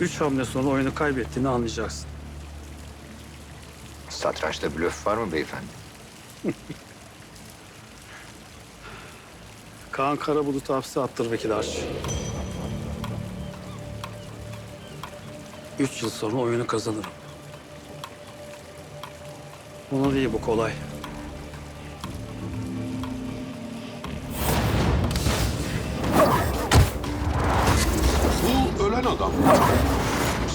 Üç hamle sonra oyunu kaybettiğini anlayacaksın. Satrançta blöf var mı beyefendi? Kaan Karabulut'u hapse attır Vekil Arş. Üç yıl sonra oyunu kazanırım. Ona değil bu kolay. Adam.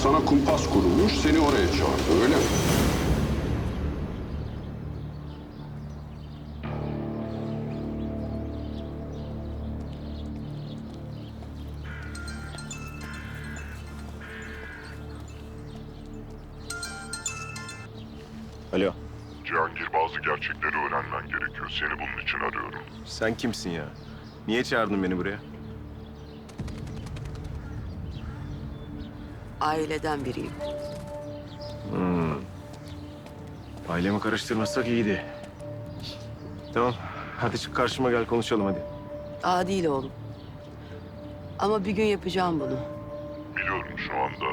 Sana kumpas kurulmuş, seni oraya çağırdı, öyle mi? Alo, Cihangir bazı gerçekleri öğrenmen gerekiyor. Seni bunun için arıyorum. sen kimsin ya? Niye çağırdın beni buraya? Aileden biriyim. Ailemi karıştırmasak iyiydi. Tamam, hadi çık karşıma gel konuşalım hadi. Aa değil oğlum. Ama bir gün yapacağım bunu. Biliyorum şu anda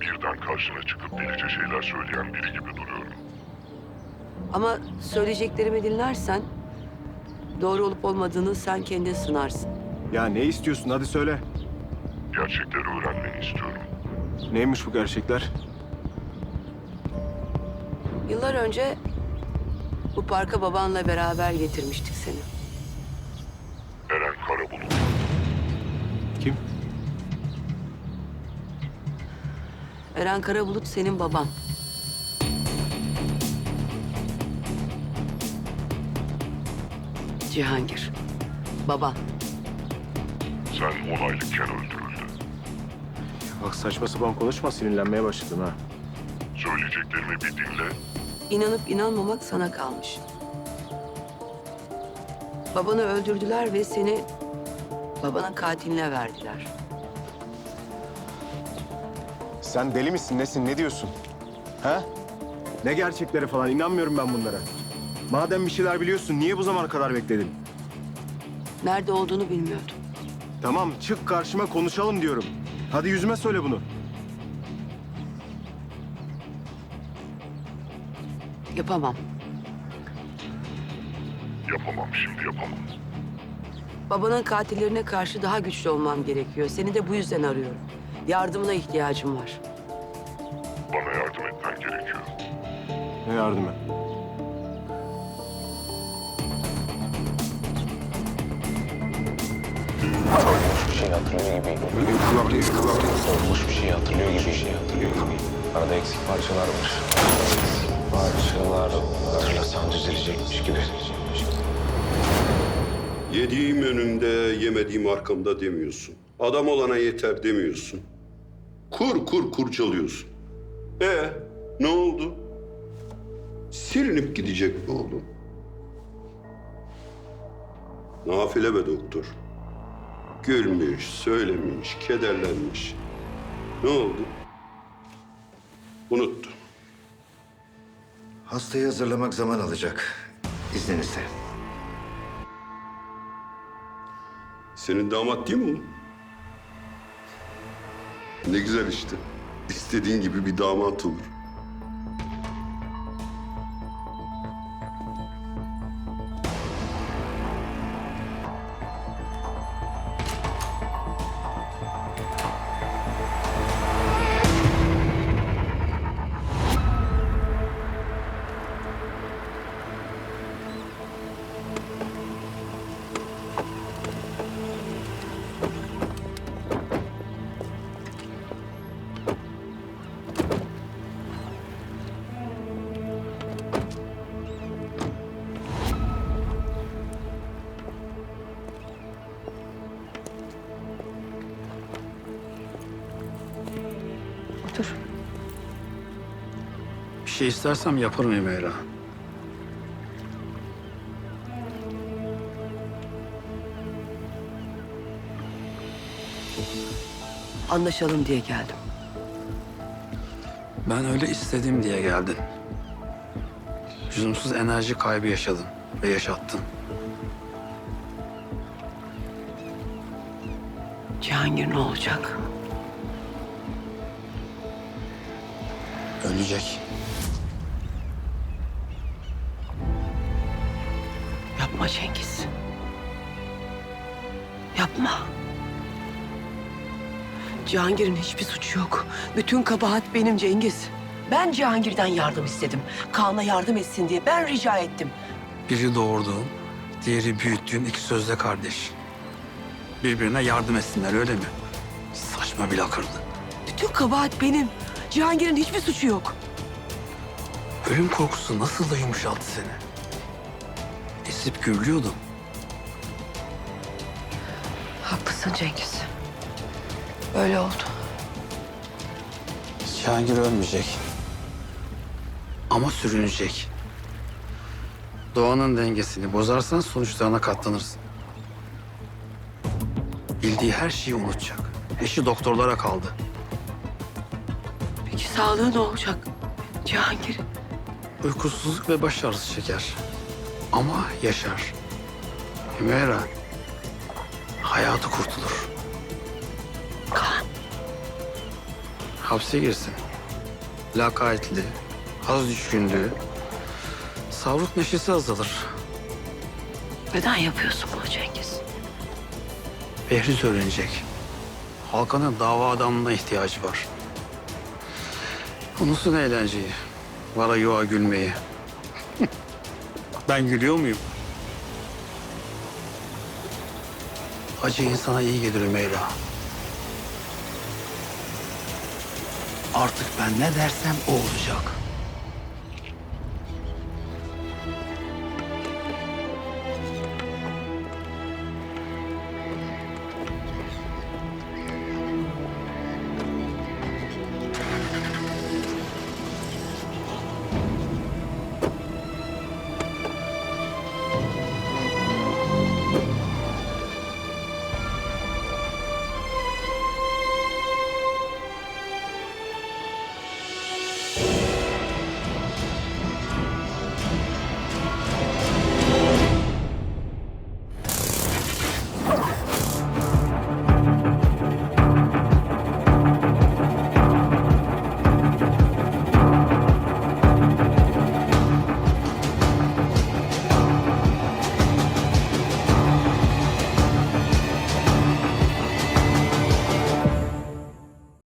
birden karşına çıkıp delice şeyler söyleyen biri gibi duruyorum. Ama söyleyeceklerimi dinlersen... ...doğru olup olmadığını sen kendin sınarsın. Ya ne istiyorsun hadi söyle. Gerçekleri öğrenmeni istiyorum. Neymiş bu gerçekler? Yıllar önce bu parka babanla beraber getirmiştik seni. Eren Karabulut. Kim? Eren Karabulut senin baban. Cihangir. Baban. Sen on aylıkken öldürüldü. Bak saçma sapan konuşma sinirlenmeye başladım ha. Söyleyeceklerimi bir dinle. İnanıp inanmamak sana kalmış. Babanı öldürdüler ve seni babanın katiline verdiler. Sen deli misin nesin ne diyorsun? Ha? Ne gerçekleri falan inanmıyorum ben bunlara. Madem bir şeyler biliyorsun niye bu zamana kadar bekledin? Nerede olduğunu bilmiyordum. Tamam çık karşıma konuşalım diyorum. Hadi yüzüme söyle bunu. Yapamam. Yapamam şimdi yapamam. Babanın katillerine karşı daha güçlü olmam gerekiyor. Seni de bu yüzden arıyorum. Yardımına ihtiyacım var. Bana yardım etmen gerekiyor. Ne yardım et? bir şey hatırlıyor gibiyim. Olmuş bir şey hatırlıyor gibi. Bir şey hatırlıyor gibi. Arada eksik parçalar var. Eksik parçalar hatırlasam düzelecekmiş gibi. Yediğim önümde, yemediğim arkamda demiyorsun. Adam olana yeter demiyorsun. Kur kur kurcalıyorsun. E ne oldu? Silinip gidecek mi oğlum? Nafile be doktor. Gülmüş, söylemiş, kederlenmiş. Ne oldu? Unuttu. Hastayı hazırlamak zaman alacak. İzninizle. Senin damat değil mi o? Ne güzel işte. İstediğin gibi bir damat olur. Otur. Bir şey istersem yaparım Emeyra. Anlaşalım diye geldim. Ben öyle istedim diye geldin. Lüzumsuz enerji kaybı yaşadın ve yaşattın. Cihangir ne olacak? Ölecek. Yapma Cengiz. Yapma. Cihangir'in hiçbir suçu yok. Bütün kabahat benim Cengiz. Ben Cihangir'den yardım istedim. Kaan'a yardım etsin diye ben rica ettim. Biri doğurduğun, diğeri büyüttüğün iki sözde kardeş. Birbirine yardım etsinler öyle mi? Saçma bir lakırdı. Bütün kabahat benim. Cihangir'in hiçbir suçu yok. Ölüm korkusu nasıl da yumuşalttı seni? Esip gürlüyordun. Haklısın Cengiz. Öyle oldu. Cihangir ölmeyecek. Ama sürünecek. Doğanın dengesini bozarsan sonuçlarına katlanırsın. Bildiği her şeyi unutacak. Eşi doktorlara kaldı. Peki sağlığı ne olacak? Cihangir. Uykusuzluk ve baş ağrısı çeker. Ama yaşar. Hümeyra, hayatı kurtulur. Kaan. Hapse girsin. Lakaytli, az düşkünlüğü, savruk neşesi azalır. Neden yapıyorsun bunu Cengiz? Behriz öğrenecek. Halkanın dava adamına ihtiyacı var. Unusun eğlenceyi. Vara yuva gülmeyi. ben gülüyor muyum? Acı insana iyi gelir Ümeyra. Artık ben ne dersem o olacak.